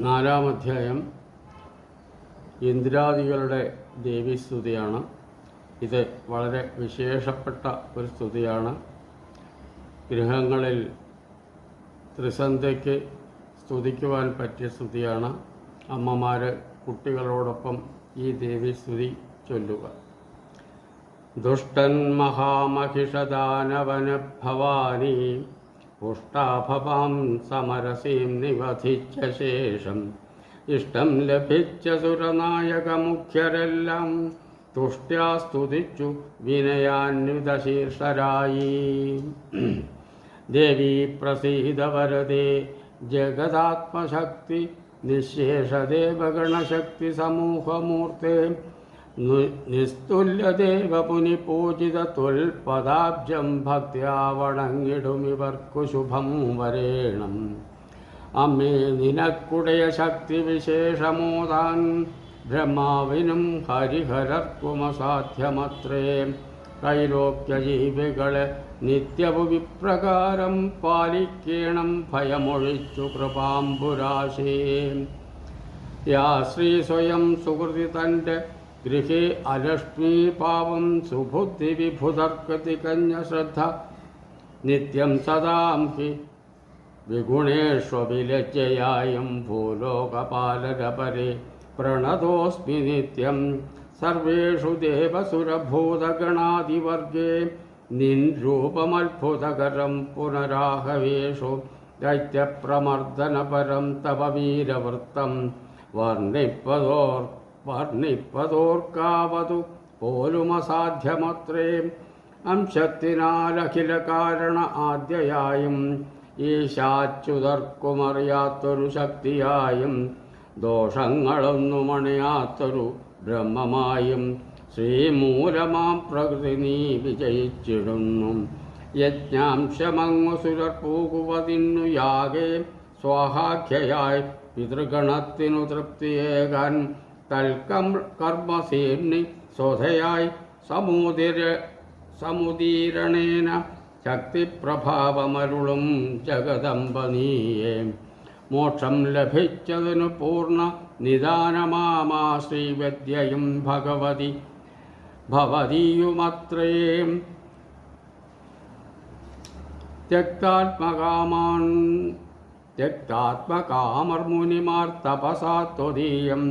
നാലാം അധ്യായം ഇന്ദ്രാദികളുടെ ദേവീസ്തുതിയാണ് ഇത് വളരെ വിശേഷപ്പെട്ട ഒരു സ്തുതിയാണ്. ഗൃഹങ്ങളിൽ ത്രിസന്ധ്യയ്ക്ക് സ്തുതിക്കുവാൻ പറ്റിയ സ്തുതിയാണ്. അമ്മമാർ കുട്ടികളോടൊപ്പം ഈ ദേവീസ്തുതി ചൊല്ലുക. ദുഷ്ടൻ മഹാമഹിഷദാനവന ഭവാനി പുഷ്ടാഭവാം സമരസീം നിവധിച്ച ശേഷം ഇഷ്ടം ലഭിച്ച സുരനായകമുഖ്യരെല്ലാം തുഷ്ട്യാ സ്തുതിച്ചു വിനയാന്വിതശീർഷരായി ദേവി പ്രസീതവരദേ ജഗദാത്മശക്തി നിശേഷദേവഗണശക്തി സമൂഹമൂർത്തേ നിസ്തുല്യദേവ പുനിപൂജിത തുൽപദാബ്ജം ഭക്ത്യാ വണങ്ങിടുമിവർക്കു ശുഭം വരേണം. അമ്മേ നിനക്കുടയ ശക്തി വിശേഷമോതാൻ ബ്രഹ്മാവിനും ഹരിഹരർക്കുമസാധ്യമത്രേ. ത്രൈലോക്യജീവികളെ നിത്യവു വിപ്രകാരം പാലിക്കേണം ഭയമൊഴിച്ചു കൃപാംബുരാശേ. യാ ശ്രീ സ്വയം സുഹൃതി തന്റെ गृहे अलक्ष्मी पावं कन्या श्रद्धा। नित्यं सदांसि विगुणेष्वभिलज्जयायं भूलोकपालकपरे प्रणतोऽस्मि नित्यं। सर्वेषु देवसुरभूतगणादिवर्गे निन्द्रूपमद्भुतकरं पुनराहवेषु दैत्यप्रमर्दनपरं तव वीरवृत्तं वर्णिपदोर्थ വർണിപ്പതോർക്കാവതു പോലുമസാധ്യമത്രേ. അംശത്തിനാലഖില കാരണ ആദ്യയായും ഈശാച്യുതർക്കുമറിയാത്തൊരു ശക്തിയായും ദോഷങ്ങളൊന്നും അണിയാത്തൊരു ബ്രഹ്മമായും ശ്രീമൂലമാം പ്രകൃതി നീ വിജയിച്ചിടുന്നു. യജ്ഞാംശമങ്ങു സുരർ പോകുവതിന്നു യാകെ സ്വാഹാഖ്യയായി പിതൃഗണത്തിനു തൃപ്തിയേകാൻ. തൽക്കം കർമ്മസീർണി സ്വധയായി സമുദിര സമുദീരണേന ശക്തിപ്രഭാവമരുളും ജഗദമ്പനീയേ മോക്ഷം ലഭിച്ചതിനു പൂർണ്ണ നിദാനമാമാ ശ്രീവദ്യയും ഭഗവതി ഭവതീയുമത്രേ त्यक्तात्मकामान् ത്യക്താത്മകാമർമുനിമാർ തപസാ ത്വതീയം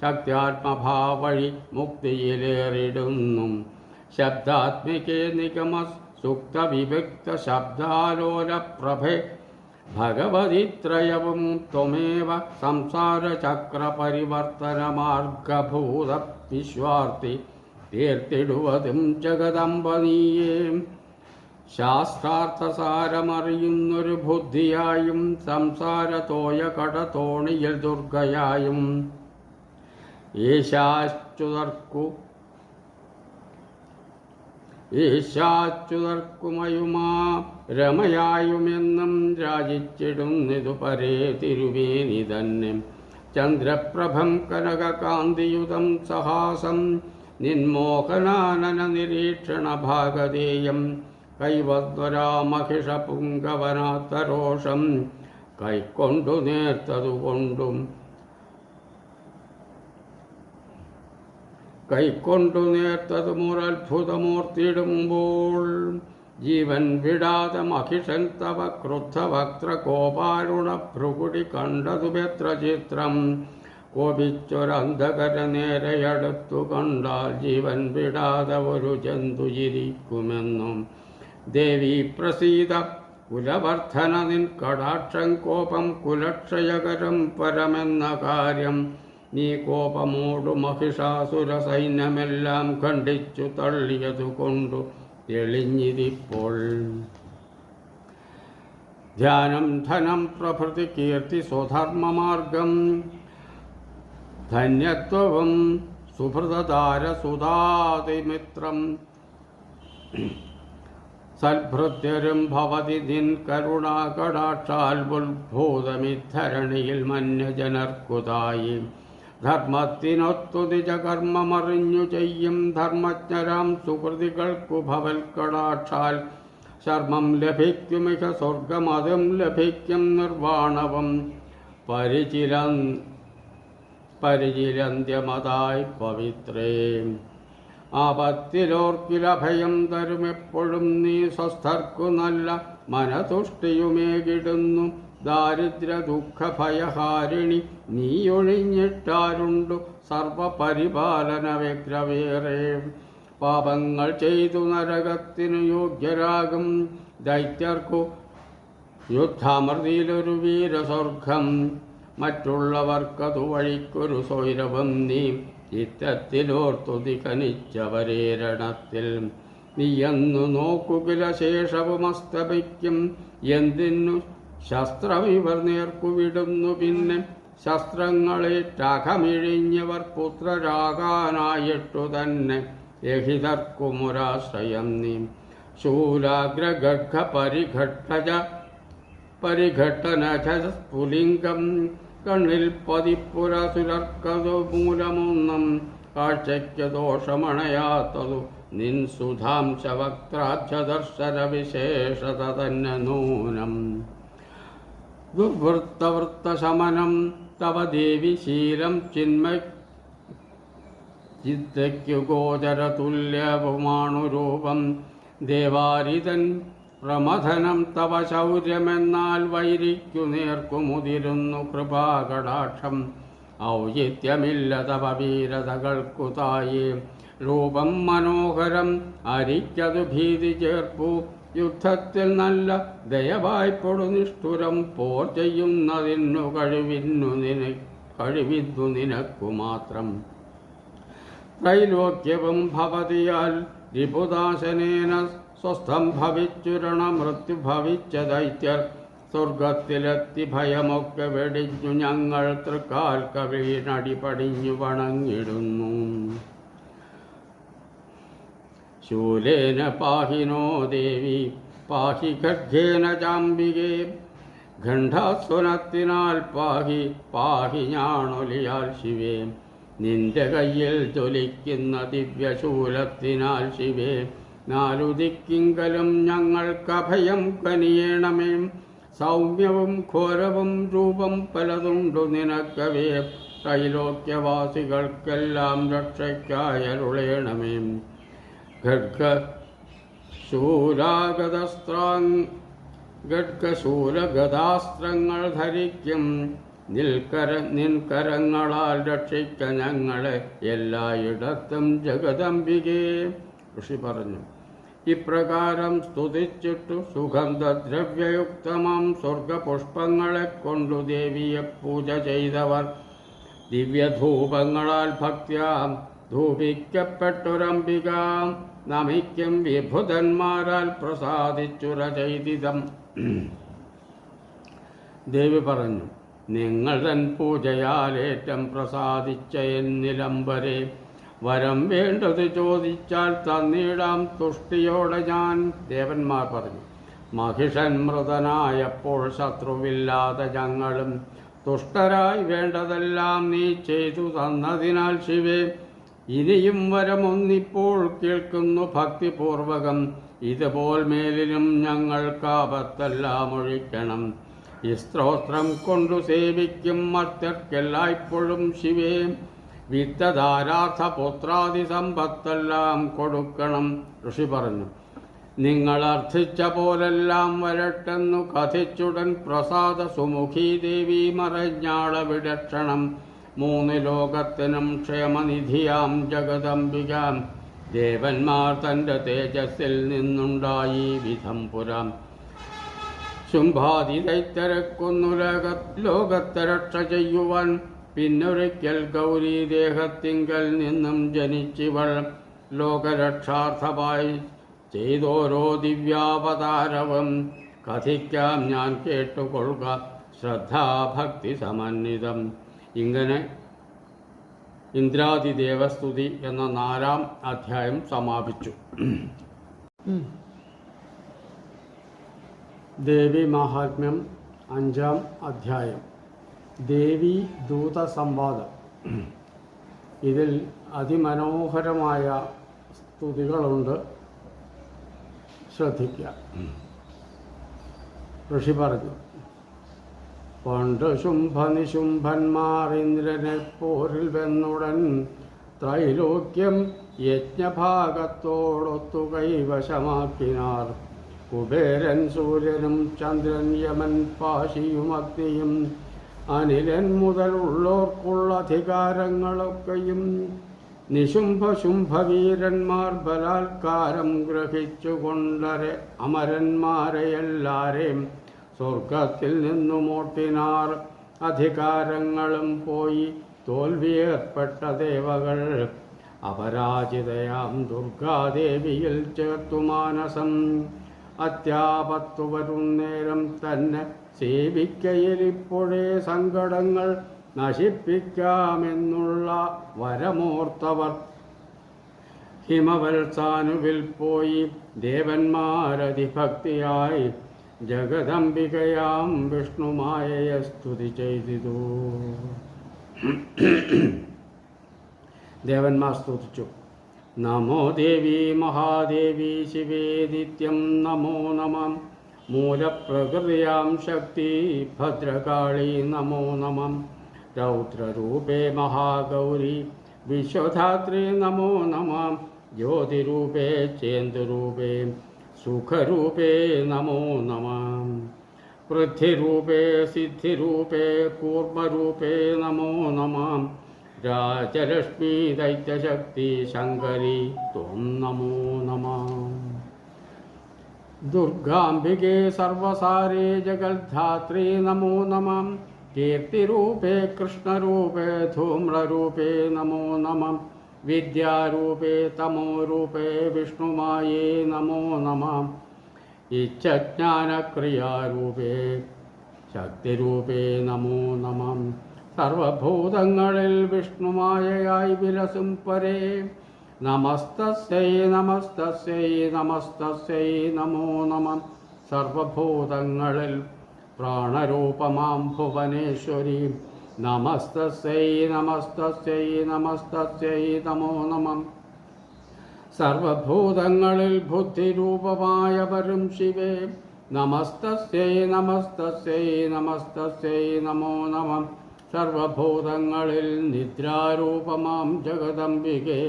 ശക്ത്യാത്മഭാവഴി മുക്തിയിലേറിടുന്നു ശബ്ദാത്മികേ നിഗമ സുക്തവിവിക്ത ശബ്ദാലോലപ്രഭേ ഭഗവതിത്രയവും ത്വമേവ സംസാരചക്രപരിവർത്തനമാർഗഭൂത വിശ്വാർത്ഥി തീർത്തിടുവതും ജഗദംബനീയേം ശാസ്ത്രാർത്ഥസാരമറിയുന്നൊരു ബുദ്ധിയായും സംസാരതോയ കടതോണിയിൽ ദുർഗയായും. ഈശാശ്ചുതർക്കു ഈശാച്ചുതർക്കുമയുമാ രമയായുമെന്നും രാജിച്ചിടുന്നിതു പരേ തിരുവേനി തന്നെ ചന്ദ്രപ്രഭം കനകകാന്തിയുതം സഹാസം നിന്മോഹനാനന നിരീക്ഷണ ഭാഗതേയം കൈവദ്വരാമഹിഷപുങ്കവനാത്തരോഷം കൈക്കൊണ്ടു നേർത്തതുകൊണ്ടും കൈക്കൊണ്ടു നേർത്തതുമൊരത്ഭുതമൂർത്തിയിടുമ്പോൾ ജീവൻ വിടാതെ മഹിഷൻ തവ ക്രുദ്ധവക്ത്ര കോപാരുണ ഭ്രുകുടി കണ്ടതുമെത്ര ചിത്രം കോപിച്ചൊരന്ധകര നേരെയടുത്തു കണ്ടാൽ ജീവൻ വിടാതെ ഒരു ജന്തു ചിരിക്കുമെന്നും ദേവി പ്രസീത കുലവർദ്ധന നിൻ കടാക്ഷം കോപം കുലക്ഷയകരം പരമെന്ന കാര്യം. നീ കോപമോടു മഹിഷാസുര സൈന്യമെല്ലാം ഖണ്ഡിച്ചു തള്ളിയതുകൊണ്ടു തെളിഞ്ഞിരിപ്പോൾ. ധ്യാനം ധനം പ്രഭൃതി കീർത്തി സ്വധർമ്മമാർഗം. ധന്യത്വവും സുഹൃതതാരസുതാതിമിത്രം. സൽഭൃത്യരും ഭവതി ദിൻ കരുണാകടാക്ഷാൽ ഉത്ഭൂതമിദ്ധരണിയിൽ മന്യജനർക്കുതായി. ധർമ്മത്തിനൊത്തു നിജകർമ്മമറിഞ്ഞു ചെയ്യും ധർമ്മജ്ഞരാം സുഹൃതികൾക്കു ഭവൽക്കടാക്ഷാൽ. ശർമ്മം ലഭിക്കുമിക സ്വർഗമതും ലഭിക്കും നിർവാണവും. പരിചിലം പരിചിലന്ത്യമതായി പവിത്രേ. ആപത്തിലോർക്കില ഭയം തരുമെപ്പോഴും നീ സ്വസ്ഥർക്കു നല്ല മനതുഷ്ടിയുമേ കിടുന്നു ദാരിദ്ര്യ ദുഃഖഭയഹാരിണി നീയൊഴിഞ്ഞിട്ടാരുണ്ടു സർവപരിപാലന വ്യഗ്രവേറെ പാപങ്ങൾ ചെയ്തു നരകത്തിനു യോഗ്യരാകും. ദൈത്യർക്കു യുദ്ധാമൃതിയിലൊരു വീരസ്വർഗം. മറ്റുള്ളവർക്കതു വഴിക്കൊരു സ്വൈരവം നീ ഇത്തത്തിലോർത്തുതി കനിച്ചവരേരണത്തിൽ നീയെന്നു നോക്കുകില ശേഷവുമസ്തപിക്കും. എന്തിനു ശസ്ത്രമിവർ നേർക്കുവിടുന്നു പിന്നെ ശസ്ത്രങ്ങളേറ്റകമിഴിഞ്ഞവർ പുത്രരാകാനായിട്ടു തന്നെ യഹിതർക്കുമൊരാശ്രയം നീ. ശൂലാഗ്രഗർഭ പരിഘട്ടജ പരിഘട്ടനജ സ്ഫുലിംഗം കണ്ണിൽ പതിപ്പുരസുരർക്കതു മൂലമൊന്നും കാഴ്ചയ്ക്ക് ദോഷമണയാത്തതു. നിൻ സുധാംശവക്രാബ്ജദർശന വിശേഷത തന്നെ നൂനം. ദുർവൃത്തവൃത്തശമനം തവ ദേവി ശീലം ചിന്മ ചിത്തയ്ക്കു ഗോചരതുല്യവുമാണുരൂപം. ദേവാരിതൻ പ്രമഥനം തവ ശൗര്യമെന്നാൽ വൈരിക്കു നേർക്കുമുതിരുന്നു കൃപാകടാക്ഷം. ഔചിത്യമില്ല തവ വീരതകൾക്കു തായേ. രൂപം മനോഹരം അരിക്കതു ഭീതി ചേർപ്പു. യുദ്ധത്തിൽ നല്ല ദയവായ്പൊടു നിഷ്ഠുരം. പോർ ചെയ്യുന്നതിനു കഴിവിന്നു നിന കഴിവിന്നു നിനക്കു മാത്രം. ത്രൈലോക്യവും ഭവതിയാൽ രിപുദാശനേന സ്വസ്ഥം ഭവിച്ചുരണ മൃത്യു ഭവിച്ച ദൈത്യർ സ്വർഗത്തിലെത്തി ഭയമൊക്കെ വെടിഞ്ഞു ഞങ്ങൾ തൃക്കാൽ കവിയിനടി പടിഞ്ഞു വണങ്ങിടുന്നു. ശൂലേന പാഹിനോ ദേവി പാഹി ഖഡ്ഗേന ചാമ്പികേ ഖണ്ഡാസ്വനത്തിനാൽ പാഹി പാഹി ഞാണൊലിയാൽ ശിവേ. നിന്റെ കയ്യിൽ ജ്വലിക്കുന്ന ദിവ്യശൂലത്തിനാൽ ശിവേ. നാലു ഞങ്ങൾക്ക് ഞങ്ങൾക്കഭയം കനിയണമേ. സൗമ്യവും ഘോരവും രൂപം പലതുണ്ടു നിനക്കവേ. ത്രൈലോക്യവാസികൾക്കെല്ലാം രക്ഷയ്ക്കായരുളേണമേ. ഖഡ്ഗ ശൂരാഗതസ്ത്രാങ് ഖഡ്ഗശൂലഗതാസ്ത്രങ്ങൾ ധരിക്കും. നിൽക്കര നിൻകരങ്ങളാൽ രക്ഷിക്ക ഞങ്ങളെ എല്ലായിടത്തും ജഗദംബികേ. ഋഷി പറഞ്ഞു. ഇപ്രകാരം സ്തുതിച്ചിട്ടു സുഗന്ധദ്രവ്യയുക്തമാം സ്വർഗപുഷ്പങ്ങളെ കൊണ്ടു ദേവിയെ പൂജ ചെയ്തവർ. ദിവ്യധൂപങ്ങളാൽ ഭക്ത്യാം ധൂപിക്കപ്പെട്ടൊരംബികാം. നമിക്കും വിഭുതന്മാരാൽ പ്രസാദിച്ചുര ചെയ്തിതം. ദേവി പറഞ്ഞു നിങ്ങൾ തൻ പൂജയാലേറ്റം പ്രസാദിച്ച എന്നിലംബരെ. വരം വേണ്ടത് ചോദിച്ചാൽ തന്നിടാം തുഷ്ടിയോടെ ഞാൻ ദേവന്മാർ പറഞ്ഞു. മഹിഷൻ മൃതനായപ്പോൾ ശത്രുവില്ലാതെ ഞങ്ങളും തുഷ്ടരായി വേണ്ടതെല്ലാം നീ ചെയ്തു തന്നതിനാൽ ശിവേ ഇനിയും വരമൊന്നിപ്പോൾ കേൾക്കുന്നു ഭക്തിപൂർവകം. ഇതുപോൽ മേലിലും ഞങ്ങൾക്കാപത്തെല്ലാം ഒഴിക്കണം. ഈ സ്ത്രോത്രം കൊണ്ടു സേവിക്കും മർത്തർക്കെല്ലായ്പ്പോഴും ശിവേ. വിത്തധാരാർത്ഥ പുത്രാദി കൊടുക്കണം. ഋഷി പറഞ്ഞു നിങ്ങൾ അർത്ഥിച്ച പോലെല്ലാം വരട്ടെന്നു കഥിച്ചുടൻ പ്രസാദ സുമുഖി ദേവി മറഞ്ഞാള വിടക്ഷണം മൂന്ന് ലോകത്തിനും ക്ഷേമനിധിയാം ജഗദംബികാം. ദേവന്മാർ തന്റെ തേജസ്സിൽ നിന്നുണ്ടായി വിധം പുരാം. ശുംഭാതി ദൈത്തരക്കുന്നു ലോകത്തെ രക്ഷ ചെയ്യുവാൻ പിന്നൊരിക്കൽ ഗൗരി ദേഹത്തിങ്കൽ നിന്നും ജനിച്ചിവൾ ലോകരക്ഷാർത്ഥമായി ചെയ്തോരോ ദിവ്യാവതാരവും. കഥിക്കാം ഞാൻ കേട്ടുകൊള്ളുക ശ്രദ്ധാഭക്തി സമന്വിതം. ഇങ്ങനെ ഇന്ദ്രാദി ദേവസ്തുതി എന്ന നാലാം അധ്യായം സമാപിച്ചു. ദേവി മഹാത്മ്യം അഞ്ചാം അധ്യായം. ദേവി ദൂത സംവാദം ഇതിൽ അതിമനോഹരമായ സ്തുതികളുണ്ട്. ശ്രദ്ധിക്കുക ഋഷി പറഞ്ഞു പണ്ട് ശുംഭനിശുംഭന്മാർ ഇന്ദ്രനെ പോരിൽ വെന്നുടൻ ത്രൈലോക്യം യജ്ഞഭാഗത്തോടൊത്തു കൈവശമാക്കിനാർ. കുബേരൻ സൂര്യനും ചന്ദ്രൻ യമൻ പാശിയും അഗ്നിയും അനിലൻ മുതലുള്ളോർക്കുള്ള അധികാരങ്ങളൊക്കെയും നിശുംഭ ശുംഭവീരന്മാർ ബലാത്കാരം ഗ്രഹിച്ചുകൊണ്ടരെ അമരന്മാരെ എല്ലാരെയും സ്വർഗത്തിൽ നിന്നും ഓട്ടിനാർ അധികാരങ്ങളും പോയി തോൽവിയേർപ്പെട്ട ദേവകൾ അപരാജിതയാം ദുർഗാദേവിയിൽ ചേർത്തു മാനസം. അത്യാപത്തു വരും നേരം തന്നെ സേവിക്കയിലിപ്പോഴേ സങ്കടങ്ങൾ നശിപ്പിക്കാമെന്നുള്ള വരമോർത്തവർ. ഹിമവത്സാനുവിൽ പോയി ദേവന്മാരതിഭക്തിയായി ജഗദംബികയാം വിഷ്ണുമായയെ സ്തുതി ചെയ്തിതു. ദേവന്മാർ സ്തുതിച്ചു. നമോ ദേവി മഹാദേവി ശിവേ നിത്യം നമോ നമം. മൂലപ്രകൃതിയാം ശക്തി ഭദ്രകാളി നമോ നമം രൗദ്രരൂപേ മഹാഗൗരി വിശ്വധാത്രി നമോ നമം ജ്യോതിരൂപേ ചേന്ദുരൂപേ സുഖരൂപേ നമോ നമം പൃഥ്വിരൂപേ സിദ്ധിരൂപേ കൂർമ്മരൂപേ നമോ നമം രാജലക്ഷ്മി ദൈത്യശക്തി ശങ്കരി ത്വം നമോ നമഃ ദുർഗാംബികേ സർവസാരേ नमो നമം. കീർത്തിരൂപേ കൃഷ്ണരൂപേ ധൂമ്രരൂപേ നമോ നമം. വിദ്യാരൂപേ തമോരൂപേ വിഷ്ണുമായേ നമോ നമം. ഇച്ഛജ്ഞാനക്രിയാരൂപേ ശക്തിരൂപേ നമോ നമം. സർവഭൂതങ്ങളിൽ വിഷ്ണുമായയായി വിലസും പരേ. നമസ്തസ്യൈ നമസ്തസ്യൈ നമസ്തസ്യൈ നമോ നമം സർവഭൂതങ്ങളിൽ പ്രാണരൂപമാം ഭുവനേശ്വരി। നമസ്തസ്യൈ നമസ്തസ്യൈ നമസ്തസ്യൈ നമോ നമം। സർവഭൂതങ്ങളിൽ ബുദ്ധിരൂപമായവരും ശിവേ। നമസ്തസ്യൈ നമസ്തസ്യൈ നമസ്തസ്യൈ നമോ നമം। സർവഭൂതങ്ങളിൽ നിദ്രാരൂപമാം ജഗദംബികെ।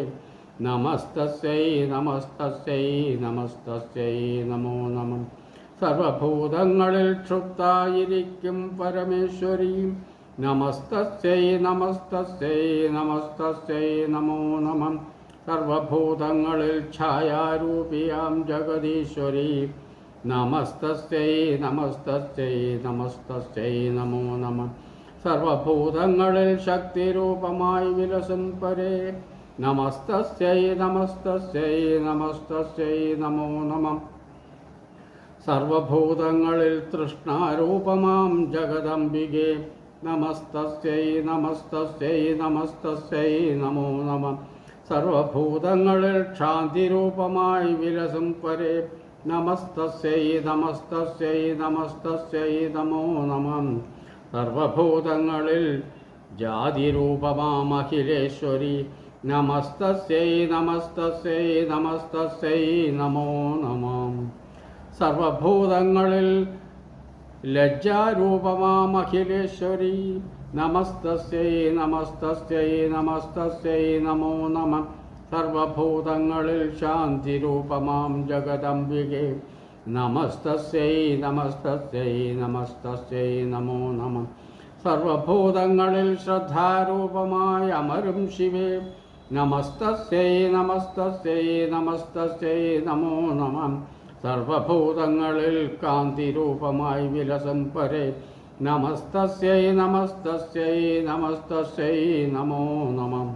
നമസ്തസ്യൈ നമസ്തസ്യൈ നമസ്തസ്യൈ നമോ നമം സർവഭൂതങ്ങളിൽ ക്ഷുപ്തായിരിക്കും പരമേശ്വരി നമസ്തസ്യൈ നമസ്തസ്യൈ നമസ്തസ്യൈ നമോ നമം സർവഭൂതങ്ങളിൽ ഛായാരൂപിയാം ജഗദീശ്വരി। നമസ്തസ്യൈ നമസ്തസ്യൈ നമസ്തസ്യൈ നമോ നമ। സർവഭൂതങ്ങളിൽ ശക്തിരൂപമായി വിലസും പരേ നമസ്തസ്യൈ നമസ്തസ്യൈ നമസ്തസ്യൈ നമോ നമം സർവഭൂതങ്ങളിൽ തൃഷ്ണാരൂപമാം ജഗദംബികെ നമസ്തസ്യൈ നമസ്തസ്യൈ നമസ്തസ്യൈ നമോ നമം സർവഭൂതങ്ങളിൽ ക്ഷാന്തിരൂപമായി വിലസും പരേ നമസ്തസ്യൈ നമസ്തസ്യൈ നമസ്തസ്യൈ നമോ നമം സർവഭൂതങ്ങളിൽ ജാതിരൂപമാമഖിലേശ്വരി നമസ്തസ്യൈ നമസ്തസ്യൈ നമസ്തസ്യൈ നമോ നമം സർവഭൂതങ്ങളിൽ ലജ്ജാരൂപമാമഖിലേശ്വരി നമസ്തസ്യൈ നമസ്തസ്യൈ നമസ്തസ്യൈ നമോ നമ സർവഭൂതങ്ങളിൽ ശാന്തിരൂപമാം ജഗദംബികെ നമസ്തസ്യൈ നമസ്തസ്യൈ നമസ്തസ്യൈ നമോ നമ സർവഭൂതങ്ങളിൽ ശ്രദ്ധാരൂപമായ അമരും ശിവേ നമസ്തസ്യൈ നമസ്തസ്യൈ നമസ്തസ്യൈ നമോ നമം. സർവഭൂതങ്ങളിൽ കാന്തിരൂപമായി വിലസം പരേ. നമസ്തസ്യൈ നമസ്തസ്യൈ നമസ്തസ്യൈ നമോ നമം.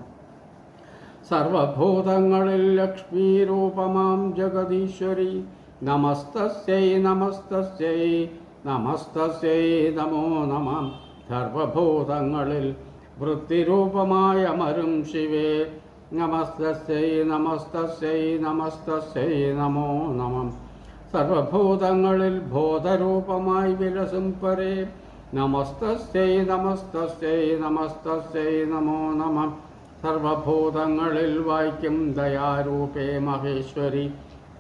സർവഭൂതങ്ങളിൽ ലക്ഷ്മീരൂപമാം ജഗദീശ്വരി. നമസ്തസ്യൈ നമസ്തസ്യൈ നമസ്തസ്യൈ നമോ നമം. സർവഭൂതങ്ങളിൽ വൃത്തിരൂപമായ അമരും ശിവേ. നമസ്തസ്യൈ നമസ്തസ്യൈ നമസ്തസ്യൈ നമോ നമം. സർവഭൂതങ്ങളിൽ ബോധരൂപമായി വിലസും പരേ. നമസ്തസ്യൈ നമസ്തസ്യൈ നമസ്തസ്യൈ നമോ നമം. സർവഭൂതങ്ങളിൽ വായിക്കും ദയാരൂപേ മഹേശ്വരി.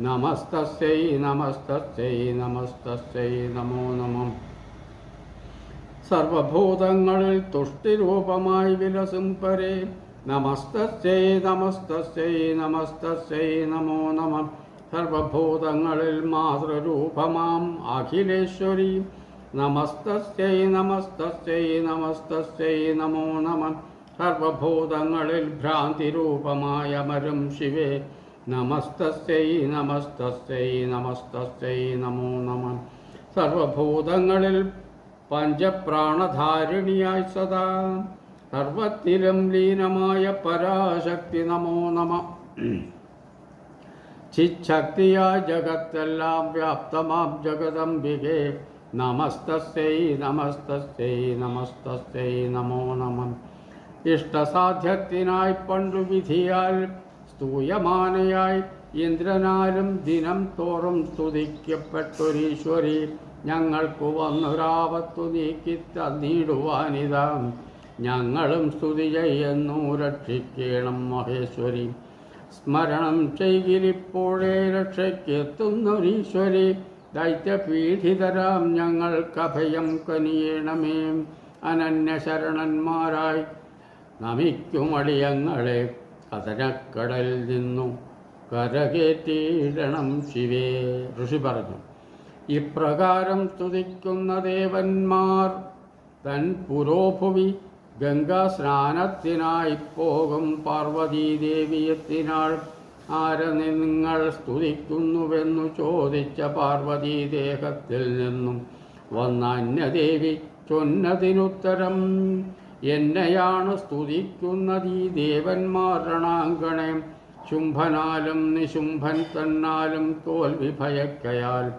നമസ്തസ്യൈ നമസ്തസ്യൈ നമസ്തസ്യൈ നമോ നമ. സർവഭൂതങ്ങളിൽ തുഷ്ടിരൂപമായി വിലസും പരേ. നമസ്തസ്യൈ നമസ്തസ്യൈ നമസ്തസ്യൈ നമോ നമ. സർവഭൂതങ്ങളിൽ മാതൃരൂപമാം അഖിലേശ്വരി. നമസ്തസ്യൈ നമസ്തസ്യൈ നമസ്തസ്യൈ നമോ നമ. സർവഭൂതങ്ങളിൽ ഭ്രാന്തിരൂപമായ മരും ശിവേ. നമസ്തസ്യൈ നമസ്തസ്യൈ നമസ്തസ്യൈ നമോ നമ. സർവഭൂതങ്ങളിൽ പഞ്ചപ്രാണധാരിണിയായി സദാ. സർവത്തിലും ലീനമായ പരാശക്തി നമോ നമ. ചിച്ഛക്തിയായ ജഗത്തെല്ലാം വ്യാപ്തമാം ജഗദംബികെ. നമസ്തസ്യൈ നമസ്തസ്യൈ നമസ്തസ്യൈ നമോ നമം. ഇഷ്ടസാധ്യത്തിനായി പണ്ടു വിധിയാൽ സ്തൂയമാനയായി ഇന്ദ്രനാലും ദിനം തോറും സ്തുതിക്കപ്പെട്ടൊരീശ്വരി. ഞങ്ങൾക്കു വന്നൊരാപത്തു നീക്കി തന്നിടുവാനിതാ ഞങ്ങളും സ്തുതി ചെയ്യുന്നു രക്ഷിക്കണം മഹേശ്വരി. സ്മരണം ചെയ്കിലിപ്പോഴേ രക്ഷയ്ക്കെത്തുന്നൊരീശ്വരി. ദൈത്യപീഠിതരാം ഞങ്ങൾക്കഭയം കനിയണമേ. അനന്യശരണന്മാരായി നമിക്കുമടിയങ്ങളെ കഥനക്കടലിൽ നിന്നു കരകേറ്റിയിടണം ശിവേ. ഋഷി പറഞ്ഞു. ഇപ്രകാരം സ്തുതിക്കുന്ന ദേവന്മാർ. തൻ പുരോഭുവി ഗംഗാ സ്നാനത്തിനായി പോകും പാർവതീദേവിയത്തിനാൾ. ആരെ നിങ്ങൾ സ്തുതിക്കുന്നുവെന്നു ചോദിച്ച പാർവതീ ദേഹത്തിൽ നിന്നും വന്ന അന്യദേവി ചൊന്നതിനുത്തരം എന്നെയാണ് സ്തുതിക്കുന്നത് ദേവന്മാർ രണാങ്കണേ. ശുംഭനാലും നിശുംഭൻ തന്നാലും തോൽവി ഭയക്കയാൽ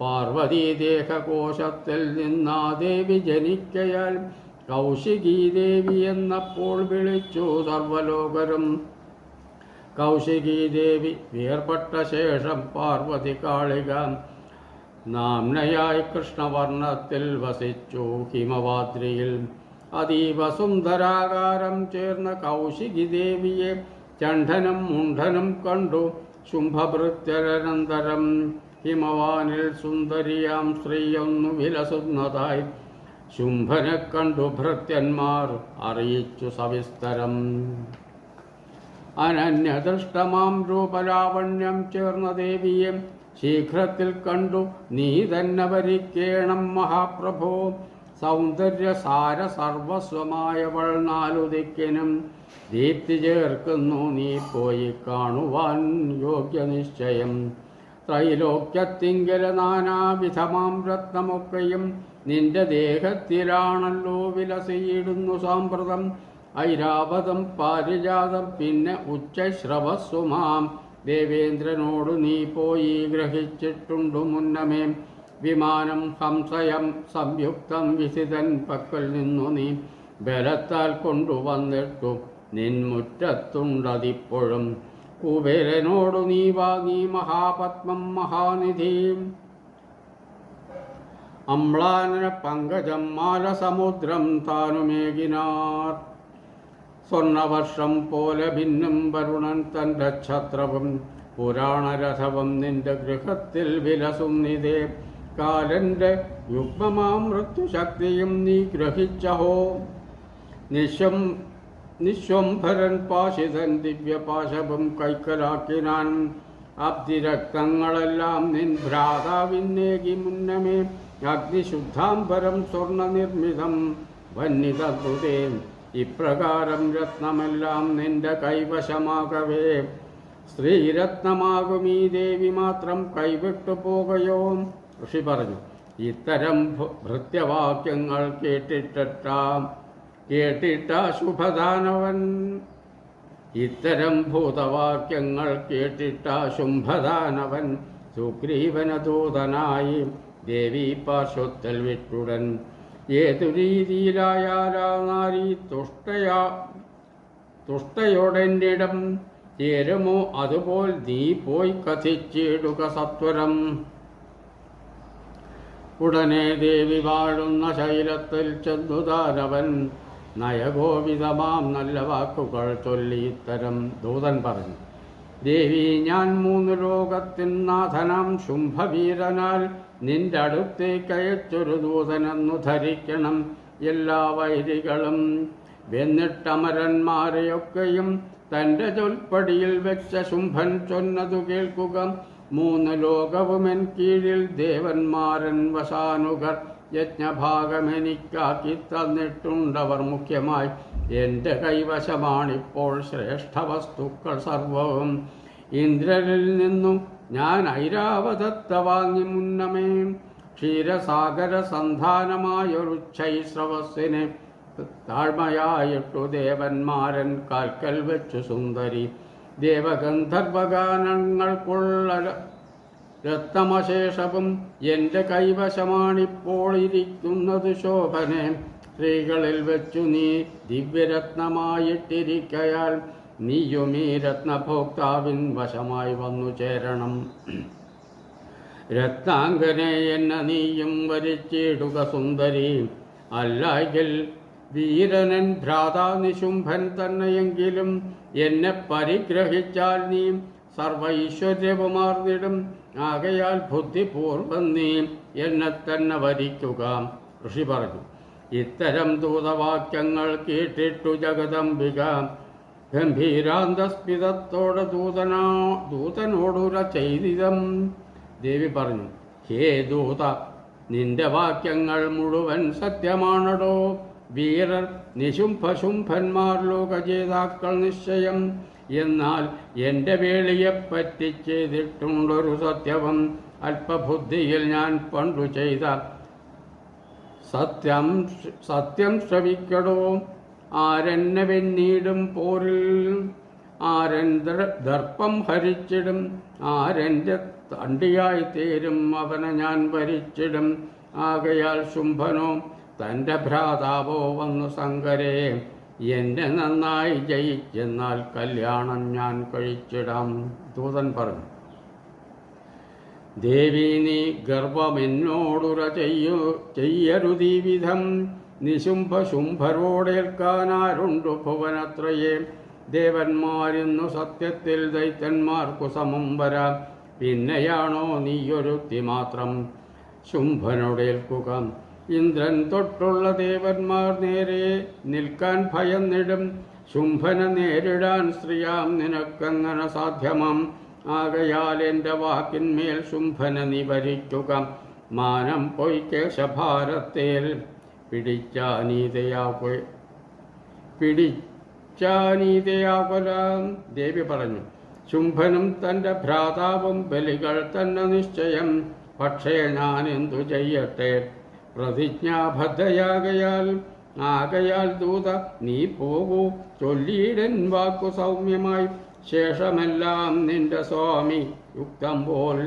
പാർവതീ ദേഹകോശത്തിൽ നിന്നാ ദേവി ജനിക്കയാൽ കൗശികീ ദേവി എന്നപ്പോൾ വിളിച്ചു സർവലോകരും. കൗശികീ ദേവി വേർപെട്ട ശേഷം പാർവതി കാളിക നാംനയായി കൃഷ്ണവർണത്തിൽ വസിച്ചു ഹിമവാദ്രിയിൽ. അതീവ സുന്ദരാകാരം ചേർന്ന കൗശികി ദേവിയെ ചണ്ഡനും മുണ്ഡനും കണ്ടു ശുംഭഭൃത്യരനന്തരം ഹിമവാനിൽ സുന്ദരിയാം സ്ത്രീയൊന്നു വിലസുന്നതായി ശുംഭനെ കണ്ടു ഭൃത്യന്മാർ അറിയിച്ചു സവിസ്തരം. അനന്യദൃഷ്ടമാം രൂപലാവണ്യം ചേർന്ന ദേവിയെ ശീഘ്രത്തിൽ കണ്ടു നീ തന്നെ വരിക്കേണം മഹാപ്രഭോ. സൗന്ദര്യസാര സർവസ്വമായവൾ നാലു ദിക്കിനും ദീപ്തി ചേർക്കുന്നു നീ പോയി കാണുവാൻ യോഗ്യനിശ്ചയം. ത്രൈലോക്യത്തിങ്കല നാനാവിധമാം രത്നമൊക്കെയും നിന്റെ ദേഹത്തിലാണല്ലോ വിലസിയിടുന്നു സാമ്പ്രതം. ഐരാവതം പാരിജാതം പിന്നെ ഉച്ചശ്രവസ്സുമാം. ദേവേന്ദ്രനോട് നീ പോയി ഗ്രഹിച്ചിട്ടുണ്ടു മുന്നമേ. വിമാനം ഹംസയം സംയുക്തം വിസിതൻ പക്കൽ നിന്നു നീ ബലത്താൽ കൊണ്ടുവന്നിട്ടു. നിൻമുറ്റത്തുണ്ടതിപ്പോഴും കുബേരനോടു നീ വാങ്ങി മഹാപത്മം മഹാനിധിയും അമ്ലാനന പങ്കജം മാലസമുദ്രം താനുമേകിനാർ. സ്വർണവർഷം പോലെ ഭിന്നും വരുണൻ തന്റെ ഛത്രവും പുരാണരഥവും നിന്റെ ഗൃഹത്തിൽ വിലസും നിതേ കാലന്റെ യുഗ്മമാം മൃത്യുശക്തിയും നീ ഗ്രഹിച്ചഹോ. നിശം നിശ്വംഭരൻ പാശിതൻ ദിവ്യപാശവും കൈക്കലാക്കിനാൻ അബ്ദിരക്തങ്ങളെല്ലാം നിൻ ഭ്രാതാവിന്നേകി മുന്നമേ. അഗ്നിശുദ്ധാംബരം സ്വർണ നിർമ്മിതം വന്നിതേ ഇപ്രകാരം രത്നമെല്ലാം നിന്റെ കൈവശമാകവേ. സ്ത്രീരത്നമാകും ഈ ദേവി മാത്രം കൈവിട്ടു പോകയോ? ഋഷി പറഞ്ഞു. ഇത്തരം ഭൃത്യവാക്യങ്ങൾ കേട്ടിട്ടാം കേട്ടിട്ട ശുഭദാനവൻ. ഇത്തരം ഭൂതവാക്യങ്ങൾ കേട്ടിട്ട ശുംഭദാനവൻ. സുഗ്രീവനദൂതനായി ദേവി പാർശ്വത്തൽ വിട്ടുടൻ ഏതു രീതിയിലായാലാ തുഷ്ടയാ തുഷ്ടയോടെന്നിടം ചേരുമോ? അതുപോൽ നീ പോയി കഥിച്ചിടുക സത്വരം. ഉടനെ ദേവി വാഴുന്ന ശൈലത്തിൽ ചെന്നുദാനവൻ നയഗോവിതമാം നല്ല വാക്കുകൾ ചൊല്ലി ഇത്തരം ദൂതൻ പറഞ്ഞു. ദേവി ഞാൻ മൂന്ന് ലോകത്തിൻ നാഥനാം ശുംഭവീരനാൽ നിന്റെ അടുത്തേക്ക് അയച്ചൊരു ദൂതനെന്നു ധരിക്കണം. എല്ലാ വൈരികളും വെന്നിട്ടമരന്മാരെയൊക്കെയും തന്റെ ചൊൽപ്പടിയിൽ വെച്ച ശുംഭൻ ചൊന്നതു കേൾക്കുക. മൂന്ന് ലോകവുമെൻ കീഴിൽ ദേവന്മാരൻ വശാനുകർ യജ്ഞഭാഗമെനിക്കാക്കി തന്നിട്ടുണ്ടവർ മുഖ്യമായി എന്റെ കൈവശമാണിപ്പോൾ ശ്രേഷ്ഠ വസ്തുക്കൾ സർവവും. ഇന്ദ്രനിൽ നിന്നും ഞാൻ ഐരാവതത്തെ വാങ്ങി മുന്നമേ. ക്ഷീരസാഗര സന്ധാനമായൊരു ഛൈസ്രവസ്സിനെ താഴ്മയായിട്ടു ദേവന്മാരൻ കാൽക്കൽ വെച്ചു സുന്ദരി. ദേവഗന്ധർവഗാനങ്ങൾക്കുള്ള രത്നമശേഷവും എന്റെ കൈവശമാണിപ്പോൾ ഇരിക്കുന്നത് ശോഭനെ. സ്ത്രീകളിൽ വെച്ചു നീ ദിവ്യരത്നമായിട്ടിരിക്കയാൽ നീയും ഈ രത്നഭോക്താവിൻ വശമായി വന്നു ചേരണം. രത്നാങ്കനെ എന്ന നീയും വരിച്ചിടുക സുന്ദരി. അല്ലെങ്കിൽ വീരനൻ ഭ്രാതാ നിശുംഭൻ തന്നെയെങ്കിലും എന്നെ പരിഗ്രഹിച്ചാൽ നീ സർവ ഐശ്വര്യവുമാർന്നിടും ആകയാൽ ബുദ്ധിപൂർവം നീ എന്നെ തന്നെ വരിക്കുക. ഋഷി പറഞ്ഞു ഇത്തരം ദൂതവാക്യങ്ങൾ കേട്ടിട്ടു ജഗദംബിക. ഗംഭീരാന്തസ്മിതത്തോടെ ദൂതനാ ദൂതനോടുര ചെയ്തിതം. ദേവി പറഞ്ഞു ഹേ ദൂത നിന്റെ വാക്യങ്ങൾ മുഴുവൻ സത്യമാണടോ. വീരർ നിശുംഭശുംഭന്മാർ ലോകജേതാക്കൾ നിശ്ചയം. എന്നാൽ എന്റെ വേളിയെപ്പറ്റി ചെയ്തിട്ടുണ്ടൊരു സത്യവും അല്പബുദ്ധിയിൽ ഞാൻ പണ്ടു ചെയ്ത സത്യം സത്യം ശ്രവിക്കടോ ആരെന്നെ വെന്നീടും പോരിൽ? ആരൻ ദർ- ദർപ്പം ഹരിച്ചിടും? ആരെന്റെ തണ്ടിയായി തീരും? അവനെ ഞാൻ ഭരിച്ചിടും ആകയാൽ ശുംഭനോ? തന്റെ ഭ്രാതാവോ വന്നു ശങ്കരെ എന്നെ നന്നായി ജയിച്ചെന്നാൽ കല്യാണം ഞാൻ കഴിച്ചിടാം. ദൂതൻ പറഞ്ഞു ദേവി നീ ഗർവമെന്നോടുര ചെയ്യു ചെയ്യരുതീ വിധം. നിശുംഭ ശുംഭരോടേൽക്കാനാരുണ്ടു ഭുവനത്രയേ. ദേവന്മാരിന്നു സത്യത്തിൽ ദൈത്യന്മാർക്കു സമം വരാം. പിന്നെയാണോ നീയൊരുത്തി മാത്രം ശുംഭനോടേൽക്കുക. ഇന്ദ്രൻ തൊട്ടുള്ള ദേവന്മാർ നേരെ നിൽക്കാൻ ഭയന്നിടും ശുംഭന നേരിടാൻ സ്ത്രീയാം നിനക്കങ്ങനെ സാധ്യമാം? ആകയാൽ എന്റെ വാക്കിന്മേൽ ശുംഭന നിവരിക്കുക. മാനം പൊയ് കേശഭാരത്തേൽ. പിടിച്ചാനീതയാക്കുക പിടിച്ചാനീതയാകുല ദേവി പറഞ്ഞു ശുംഭനും തന്റെ ഭ്രാതാവും ബലികൾ തന്നെ നിശ്ചയം. പക്ഷേ ഞാൻ എന്തു ചെയ്യട്ടെ? പ്രതിജ്ഞാബദ്ധയാകയാൽ ആകയാൽ ദൂത നീ പോകൂ ചൊല്ലിയിടൻ വാക്കു സൗമ്യമായി. ശേഷമെല്ലാം നിന്റെ സ്വാമി യുക്തം പോൽ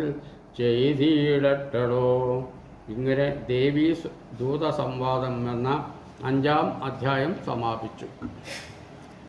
ചെയ്തിടട്ടടോ. ഇങ്ങനെ ദേവീ ദൂത സംവാദം എന്ന അഞ്ചാം അധ്യായം സമാപിച്ചു.